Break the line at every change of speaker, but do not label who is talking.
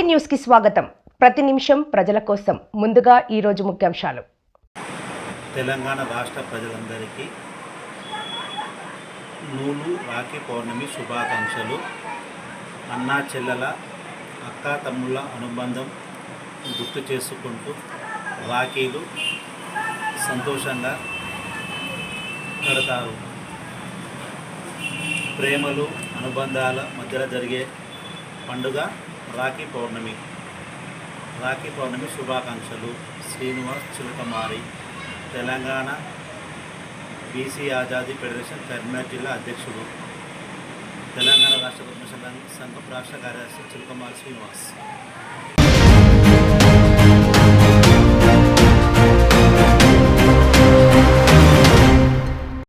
న్యూస్కి స్వాగతం. ప్రతి నిమిషం ప్రజల కోసం. ముందుగా ఈ రోజు ముఖ్యాంశాలు.
తెలంగాణ రాష్ట్ర ప్రజలందరికీ నూలు రాఖీ పౌర్ణమి శుభాకాంక్షలు. అన్నా చెల్లెల అక్క తమ్ముళ్ళ అనుబంధం గుర్తు చేసుకుంటూ రాఖీలు సంతోషంగా కడతారు. ప్రేమలు అనుబంధాల మధ్యలో జరిగే పండుగ రాఖీ పౌర్ణమి. రాఖీ పౌర్ణమి శుభాకాంక్షలు. శ్రీనివాస్ చిలకమారి తెలంగాణ బీసీ ఆజాదీ ఫెడరేషన్ కరీంనగర్ జిల్లా అధ్యక్షుడు. తెలంగాణ రాష్ట్ర ప్రజల సంఘం రాష్ట్ర కార్యదర్శి చిలకమారి శ్రీనివాస్.